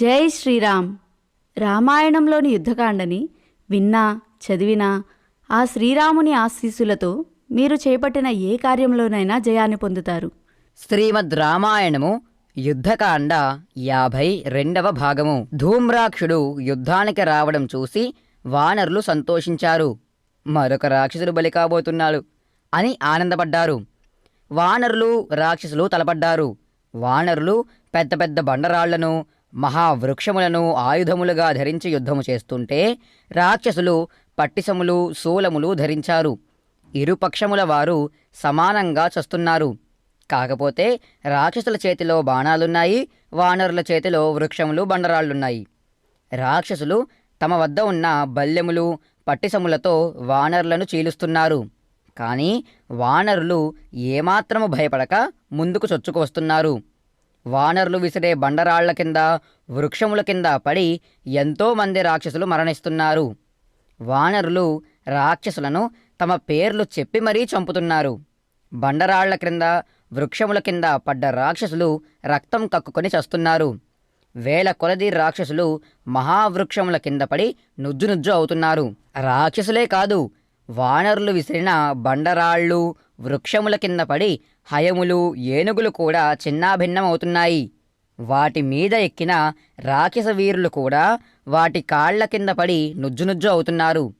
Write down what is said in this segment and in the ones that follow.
జై శ్రీరామ్. రామాయణంలోని యుద్ధకాండని విన్నా చదివినా ఆ శ్రీరాముని ఆశీస్సులతో మీరు చేపట్టిన ఏ కార్యంలోనైనా జయాన్ని పొందుతారు. శ్రీమద్ రామాయణము యుద్ధకాండ యాభై రెండవ భాగము. ధూమ్రాక్షుడు యుద్ధానికి రావడం చూసి వానరులు సంతోషించారు. మరొక రాక్షసుడు బలి కాబోతున్నాడు అని ఆనందపడ్డారు. వానరులు రాక్షసులు తలపడ్డారు. వానరులు పెద్ద పెద్ద బండరాళ్ళను మహావృక్షములను ఆయుధములుగా ధరించి యుద్ధము చేస్తుంటే రాక్షసులు పట్టిసములు శూలములు ధరించారు. ఇరుపక్షముల వారు సమానంగా చస్తున్నారు. కాకపోతే రాక్షసుల చేతిలో బాణాలున్నాయి వానరుల చేతిలో వృక్షములు బండరాళ్ళున్నాయి రాక్షసులు తమ వద్ద ఉన్న బల్లెములు పట్టిసములతో వానరులను చీలుస్తున్నారు. కానీ వానరులు ఏమాత్రము భయపడక ముందుకు చొచ్చుకు వస్తున్నారు. వానరులు విసిరే బండరాళ్ళ కింద వృక్షముల కింద పడి ఎంతోమంది రాక్షసులు మరణిస్తున్నారు. వానరులు రాక్షసులను తమ పేర్లు చెప్పి మరీ చంపుతున్నారు. బండరాళ్ళ క్రింద వృక్షముల కింద పడ్డ రాక్షసులు రక్తం కక్కుకొని చస్తున్నారు. వేల కొలది రాక్షసులు మహావృక్షముల కింద పడి నుజ్జు నుజ్జు అవుతున్నారు. రాక్షసులే కాదు వానరులు విసిరిన బండరాళ్ళు వృక్షముల కింద పడి హయములు ఏనుగులు కూడా చిన్నాభిన్నమవుతున్నాయి. వాటి మీద ఎక్కిన రాక్షస వీరులు కూడా వాటి కాళ్ళ కింద పడి నుజ్జు నుజ్జు అవుతున్నారు.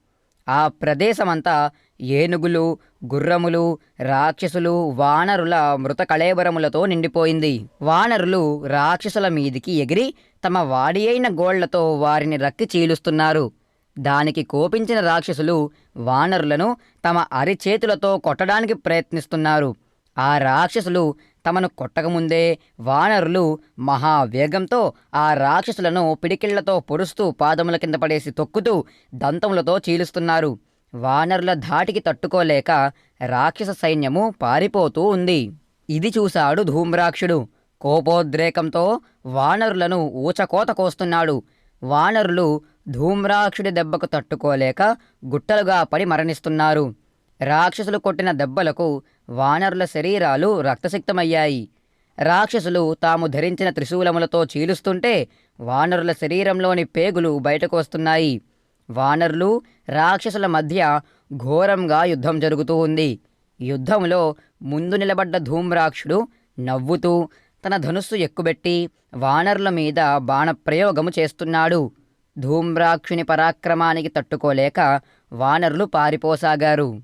ఆ ప్రదేశమంతా ఏనుగులు గుర్రములు రాక్షసులు వానరుల మృత కళేబరములతో నిండిపోయింది. వానరులు రాక్షసుల మీదికి ఎగిరి తమ వాడి అయిన గోళ్ళతో వారిని రక్కి చీలుస్తున్నారు. దానికి కోపించిన రాక్షసులు వానరులను తమ అరిచేతులతో కొట్టడానికి ప్రయత్నిస్తున్నారు. ఆ రాక్షసులు తమను కొట్టకముందే వానరులు మహావేగంతో ఆ రాక్షసులను పిడికిళ్ళతో పొడుస్తూ పాదముల కింద పడేసి తొక్కుతూ దంతములతో చీలుస్తున్నారు. వానరుల ధాటికి తట్టుకోలేక రాక్షస సైన్యము పారిపోతూ ఉంది. ఇది చూశాడు ధూమ్రాక్షుడు. కోపోద్రేకంతో వానరులను ఊచకోత కోస్తున్నాడు. వానరులు ధూమ్రాక్షుడి దెబ్బకు తట్టుకోలేక గుట్టలుగా పడి మరణిస్తున్నారు. రాక్షసులు కొట్టిన దెబ్బలకు వానరుల శరీరాలు రక్తసిక్తమయ్యాయి. రాక్షసులు తాము ధరించిన త్రిశూలములతో చీలుస్తుంటే వానరుల శరీరంలోని పేగులు బయటకు వస్తున్నాయి. వానరులు రాక్షసుల మధ్య ఘోరంగా యుద్ధం జరుగుతూ ఉంది. యుద్ధంలో ముందు నిలబడ్డ ధూమ్రాక్షుడు నవ్వుతూ తన ధనుస్సు ఎక్కుబెట్టి వానరుల మీద బాణప్రయోగము చేస్తున్నాడు. ధూమ్రాక్షుని పరాక్రమానికి తట్టుకోలేక వానరులు పారిపోసాగారు.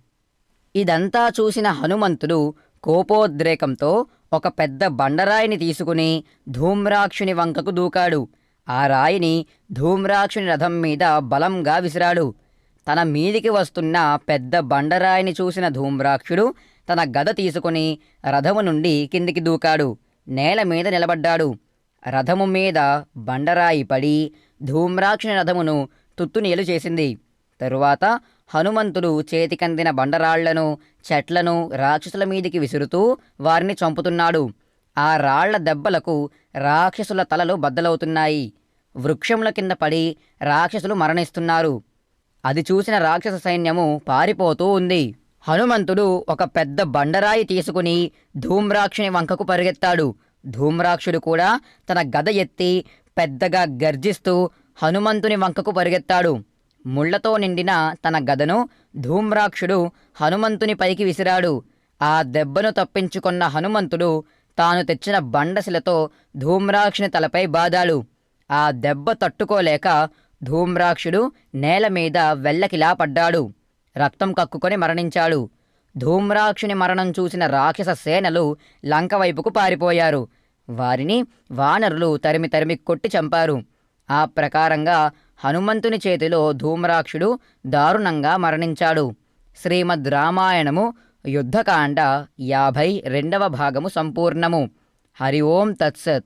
ఇదంతా చూసిన హనుమంతుడు కోపోద్రేకంతో ఒక పెద్ద బండరాయిని తీసుకుని ధూమ్రాక్షుని వంకకు దూకాడు. ఆ రాయిని ధూమ్రాక్షుని రథం మీద బలంగా విసిరాడు. తన మీదికి వస్తున్న పెద్ద బండరాయిని చూసిన ధూమ్రాక్షుడు తన గద తీసుకుని రథము నుండి కిందికి దూకాడు. నేల మీద నిలబడ్డాడు. రథము మీద బండరాయి పడి ధూమ్రాక్షుని రథమును తుత్తునీలు చేసింది. తరువాత హనుమంతుడు చేతికందిన బండరాళ్ళను చెట్లను రాక్షసుల మీదికి విసురుతూ వారిని చంపుతున్నాడు. ఆ రాళ్ళ దెబ్బలకు రాక్షసుల తలలు బద్దలవుతున్నాయి. వృక్షముల కింద పడి రాక్షసులు మరణిస్తున్నారు. అది చూసిన రాక్షస సైన్యము పారిపోతూ ఉంది. హనుమంతుడు ఒక పెద్ద బండరాయి తీసుకుని ధూమ్రాక్షుని వంకకు పరిగెత్తాడు. ధూమ్రాక్షుడు కూడా తన గద ఎత్తి పెద్దగా గర్జిస్తూ హనుమంతుని వంకకు పరిగెత్తాడు. ముళ్ళతో నిండిన తన గదను ధూమ్రాక్షుడు హనుమంతుని పైకి విసిరాడు. ఆ దెబ్బను తప్పించుకున్న హనుమంతుడు తాను తెచ్చిన బండశిలతో ధూమ్రాక్షుని తలపై బాదాడు. ఆ దెబ్బ తట్టుకోలేక ధూమ్రాక్షుడు నేల మీద వెల్లకిలా పడ్డాడు. రక్తం కక్కుకొని మరణించాడు. ధూమ్రాక్షుని మరణం చూసిన రాక్షస సేనలు లంక వైపుకు పారిపోయారు. వారిని వానరులు తరిమి తరిమి కొట్టి చంపారు. ఆ ప్రకారంగా హనుమంతుని చేతిలో ధూమ్రాక్షుడు దారుణంగా మరణించాడు. శ్రీమద్ రామాయణము యుద్ధకాండ యాభై రెండవ భాగము సంపూర్ణము. హరి ఓం తత్సత్.